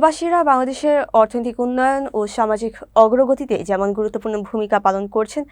প্রবাসীরা বাংলাদেশের অর্থনৈতিক উন্নয়ন ও সামাজিক অগ্রগতিতে যেমন গুরুত্বপূর্ণ ভূমিকা পালন করছেন,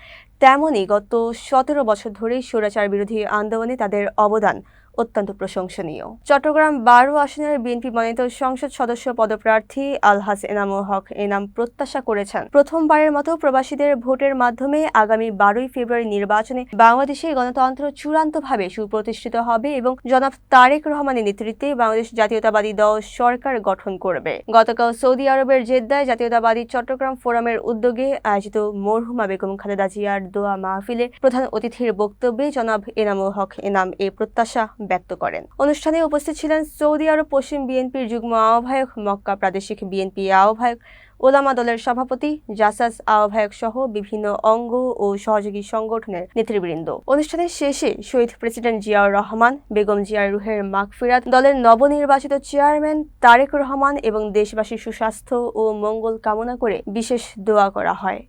তেমনই গত সতেরো বছর ধরেই স্বৈরাচার বিরোধী আন্দোলনে তাদের অবদান অত্যন্ত প্রশংসনীয়। চট্টগ্রাম বারো আসনের বিএনপি মনোনীত সংসদ সদস্য পদপ্রার্থী আলহাজ এনামুল হক এনাম প্রত্যাশা করেছেন। প্রথমবারের মতো প্রবাসীদের ভোটের মাধ্যমে আগামী বারোই ফেব্রুয়ারি নির্বাচনে বাংলাদেশে গণতন্ত্র চূড়ান্তভাবে সুপ্রতিষ্ঠিত হবে এবং জনাব তারেক রহমানের নেতৃত্বে বাংলাদেশ জাতীয়তাবাদী দল সরকার গঠন করবে। গতকাল সৌদি আরবের জেদ্দায় জাতীয়তাবাদী চট্টগ্রাম ফোরামের উদ্যোগে আয়োজিত মরহুমা বেগম খালেদা জিয়ার দোয়া মাহফিলে প্রধান অতিথির বক্তব্যে জনাব এনামুল হক এনাম এ প্রত্যাশা ব্যক্ত করেন। অনুষ্ঠানে উপস্থিত ছিলেন সৌদি আরব পশ্চিম বিএনপির যুগ্ম আহ্বায়ক মক্কা প্রাদেশিক বিএনপি আহ্বায়ক ওলামা দলের সভাপতি জাসাস আহ্বায়ক সহ বিভিন্ন অঙ্গ ও সহযোগী সংগঠনের নেতৃবৃন্দ। অনুষ্ঠানের শেষে শহীদ প্রেসিডেন্ট জিয়াউর রহমান বেগম জিয়ার রুহের মাগফিরাত দলের নবনির্বাচিত চেয়ারম্যান তারেক রহমান এবং দেশবাসীর সুস্বাস্থ্য ও মঙ্গল কামনা করে বিশেষ দোয়া করা হয়।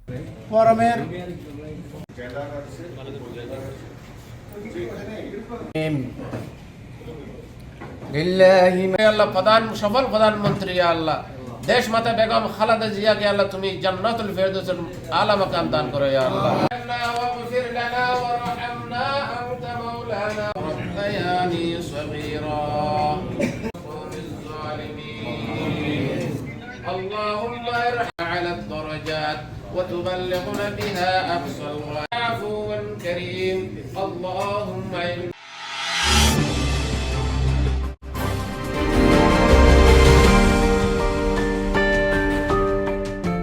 ফোরামের আল্লাহ প্রধান সফল প্রধানমন্ত্রী ইয়া আল্লাহ দেশ মাতা বেগম খালেদা জিয়াকে আল্লাহ তুমি জান্নাতুল ফেরদৌসের আলা মাকাম দান করো ইয়া আল্লাহ واغفر لنا وارحمنا أنت مولانا ربياني صغيرا قوم الظالمين اللهم ارحم على الدرجات وتبلغنا بها أقصى الغاية عفو كريم اللهم